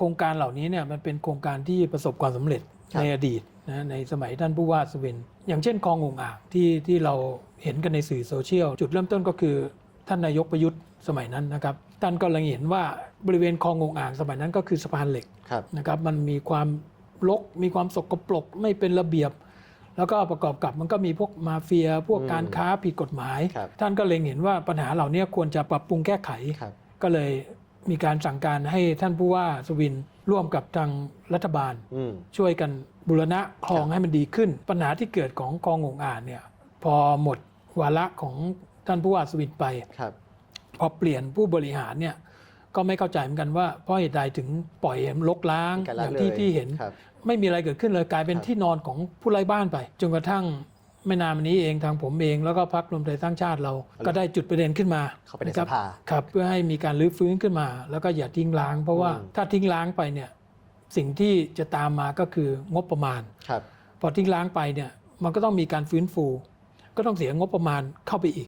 ครงการเหล่านี้เนี่ยมันเป็นโครงการที่ประสบความสำเร็จครับในอดีตนะในสมัยท่านผู้ว่าสวินอย่างเช่นคลององอ่างที่ที่เราเห็นกันในสื่อโซเชียล จุดเริ่มต้นก็คือท่านนายกประยุทธ์สมัยนั้นนะครับท่านก็เล็งเห็นว่าบริเวณคลององอ่างสมัยนั้นก็คือสะพานเหล็กครับนะครับมันมีความรกมีความสกปรกไม่เป็นระเบียบ แล้วก็ประกอบกับมันก็มีพวกมาเฟีย พวกอืมการค้าผิดกฎหมายครับท่านก็เล็งเห็นว่าปัญหาเหล่านี้ควรจะปรับปรุงแก้ไขครับก็เลย มีการสั่งการให้ท่านผู้ว่าสวินร่วมกับทางรัฐบาล อืม ช่วยกันบูรณะคลองครับให้มันดีขึ้น ปัญหาที่เกิดของคลององอ่างเนี่ยพอหมดวาระของท่านผู้ว่าสวินไป ครับ พอเปลี่ยนผู้บริหารเนี่ยก็ไม่เข้าใจเหมือนกันว่าเพราะเหตุใดถึงปล่อยให้มันลกล้างการอละย่างเลยที่ที่เห็น ครับ ไม่มีอะไรเกิดขึ้นเลยกลายเป็นครับที่นอนของผู้ไร้บ้านไป จนกระทั่ง ไม่นานมานี้เองทางผมเองแล้วก็พรรครวมไทยสร้างชาติเรา ก็ได้จุดประเด็นขึ้นมาเข้าไปในะครัสภาครับเพื่อให้มีการรื้อฟื้นขึ้นมา แล้วก็อย่าทิ้งล้าง เพราะว่าอืมถ้าทิ้งล้างไปเนี่ยสิ่งที่จะตามมาก็คืองบประมาณครับพอทิ้งล้างไปเนี่ยมันก็ต้องมีการฟื้นฟู ก็ต้องเสียงบประมาณเข้าไปอีก